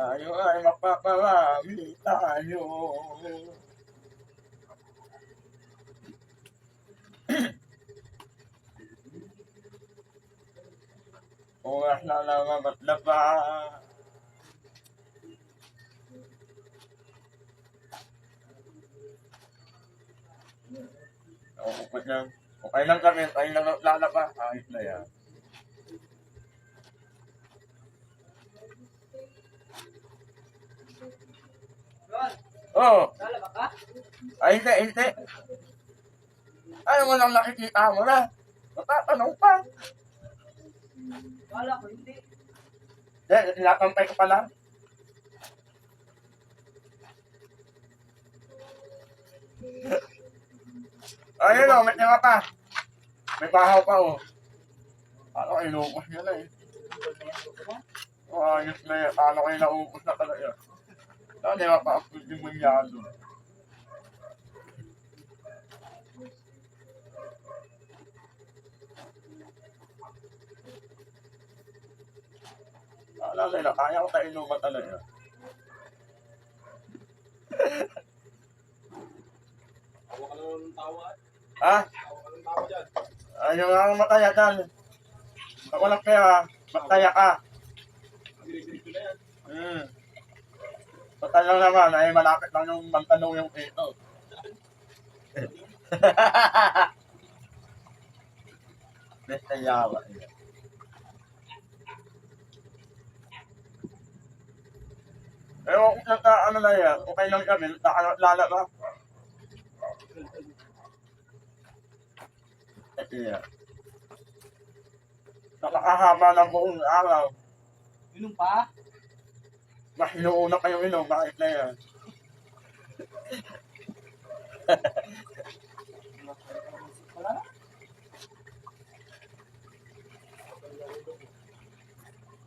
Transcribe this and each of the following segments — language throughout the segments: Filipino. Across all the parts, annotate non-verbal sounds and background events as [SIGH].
Tayo ay mapaparami tayo. [CLEARS THROAT] Oras na naman at laba. Okay lang. Okay lang kami. Kayo lang lalaba. Ayos na yan. Oo. ka? Ay, hindi, hindi. Ano mo nang nakikita mo na? Matatanong pa. Wala ko, hindi. Eh, tinatampay ka pa lang. Ayun o, may tira pa. May bahaw pa o. Ano kayo naubos nyo na eh. Oh, ayos na yan. Paano kayo naubos na talaga? Ano, di ba pa ako yung mangyado? Alala na, kaya ko tayo inuman talaga. Tawa ka naman ng tawa. Ha? Tawa ka ng tawa dyan. Ayaw nga mataya dyan. Pag walang pera, mataya ka. Dinig-dinig ko na yan. Hmm. Total lang naman, ay malapit lang yung mantanong yung ito. [LAUGHS] Besta yawa. Pero kung nagka, ano na yan, okay lang kami, nakalala ba? Ito yan. Nakakahaba ng buong araw. Inom pa? Mas inuuna kayo inom, bakit na yan?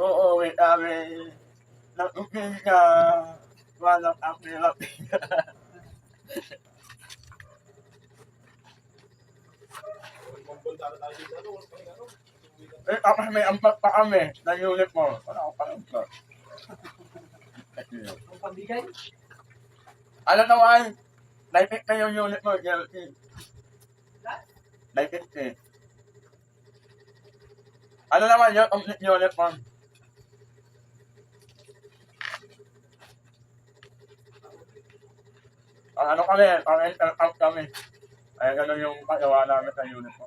Oo, wait, kami. Nagupin ka. Walang. Ano? Pa rin ano? eh, tapos may ampat pa kami. Unit mo. Wala ako pang ampat. Ang pambigay? Ano naman? Naipit na yung unit mo, Jelty. Naipit eh. Ano naman yun? Complete unit mo. Ang ano kami, ang out kami. Ay, ganun yung pagawa namin sa unit mo.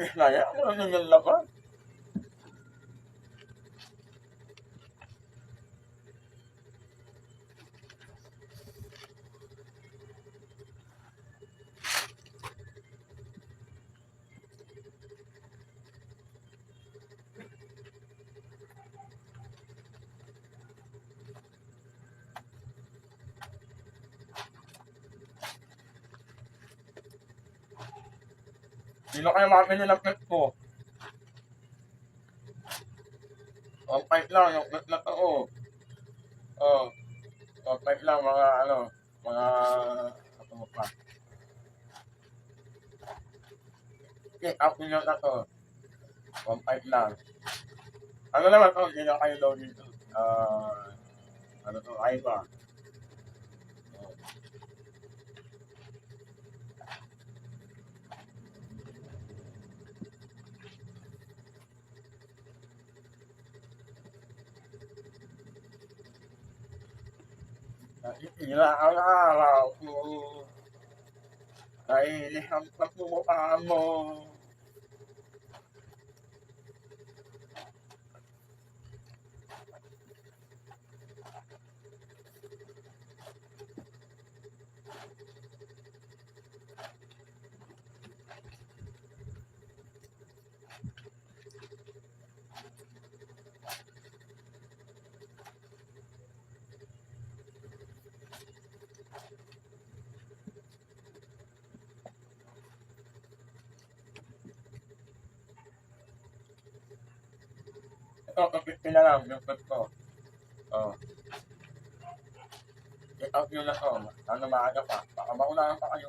Ayos na yan. Ano na kayo makapili ng pet ko? Ang pipe lang, yung pet na to, oh. Oh. Ang pipe lang, mga ano, mga, ano pa. Okay, up nyo na to. Ang pipe lang. Ano naman to, hindi na kayo daw dito. Ah, ano to, ay Ilang araw ko Dahil ang pagmumukha mo. to, to 50 na lang, yung food ko. Oh. Get out yun na to. Ano maaga pa. Baka maunahan pa kayo.